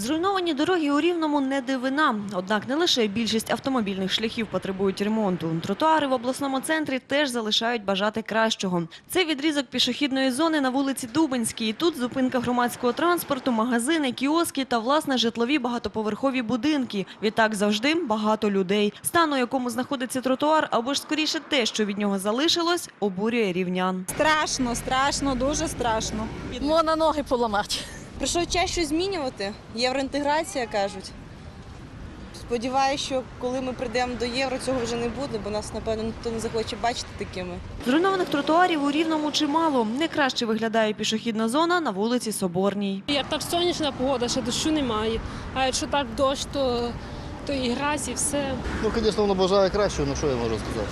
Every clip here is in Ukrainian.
Зруйновані дороги у Рівному не дивина. Однак не лише більшість автомобільних шляхів потребують ремонту. Тротуари в обласному центрі теж залишають бажати кращого. Це відрізок пішохідної зони на вулиці Дубинській. Тут зупинка громадського транспорту, магазини, кіоски та власне житлові багатоповерхові будинки. Відтак завжди багато людей. Стан, у якому знаходиться тротуар, або ж скоріше те, що від нього залишилось, обурює рівнян. Страшно, страшно, дуже страшно. Можна ноги поламати. Прийшов час щось змінювати. Євроінтеграція кажуть. Сподіваюся, що коли ми прийдемо до євро, цього вже не буде, бо нас, напевно, ніхто не захоче бачити такими. Зруйнованих тротуарів у Рівному чимало. Не краще виглядає пішохідна зона на вулиці Соборній. Як так сонячна погода, ще дощу немає. А якщо так дощ, то, то і грязь, і все. Ну, звісно, воно бажає кращого, ну що я можу сказати.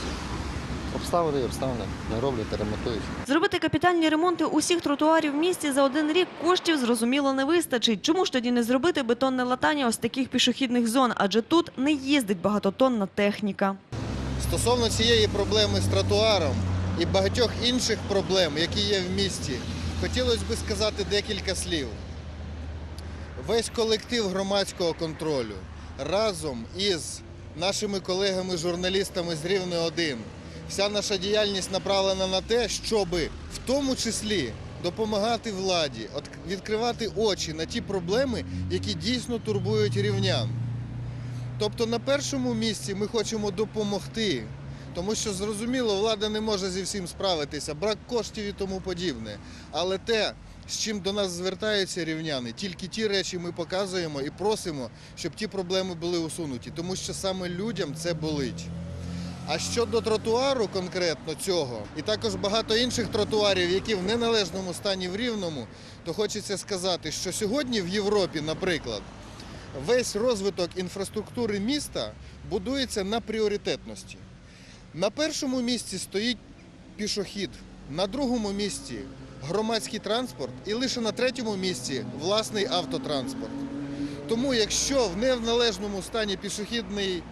Обставини і обставини не роблять, ремонтують. Зробити капітальні ремонти усіх тротуарів в місті за один рік коштів зрозуміло не вистачить. Чому ж тоді не зробити бетонне латання ось таких пішохідних зон? Адже тут не їздить багатотонна техніка. Стосовно цієї проблеми з тротуаром і багатьох інших проблем, які є в місті, хотілося б сказати декілька слів. Весь колектив громадського контролю разом із нашими колегами-журналістами з Рівне 1 вся наша діяльність направлена на те, щоб в тому числі допомагати владі, відкривати очі на ті проблеми, які дійсно турбують рівнян. Тобто на першому місці ми хочемо допомогти, тому що зрозуміло, влада не може зі всім справитися, брак коштів і тому подібне. Але те, з чим до нас звертаються рівняни, тільки ті речі ми показуємо і просимо, щоб ті проблеми були усунуті, тому що саме людям це болить. А щодо тротуару конкретно цього, і також багато інших тротуарів, які в неналежному стані в Рівному, то хочеться сказати, що сьогодні в Європі, наприклад, весь розвиток інфраструктури міста будується на пріоритетності. На першому місці стоїть пішохід, на другому місці громадський транспорт і лише на третьому місці власний автотранспорт. Тому, якщо в неналежному стані пішохідний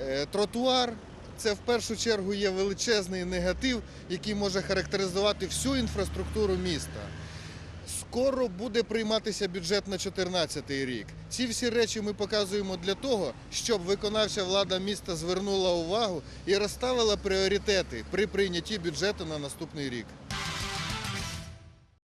е, тротуар, це в першу чергу є величезний негатив, який може характеризувати всю інфраструктуру міста. Скоро буде прийматися бюджет на 2014 рік. Ці всі речі ми показуємо для того, щоб виконавча влада міста звернула увагу і розставила пріоритети при прийнятті бюджету на наступний рік.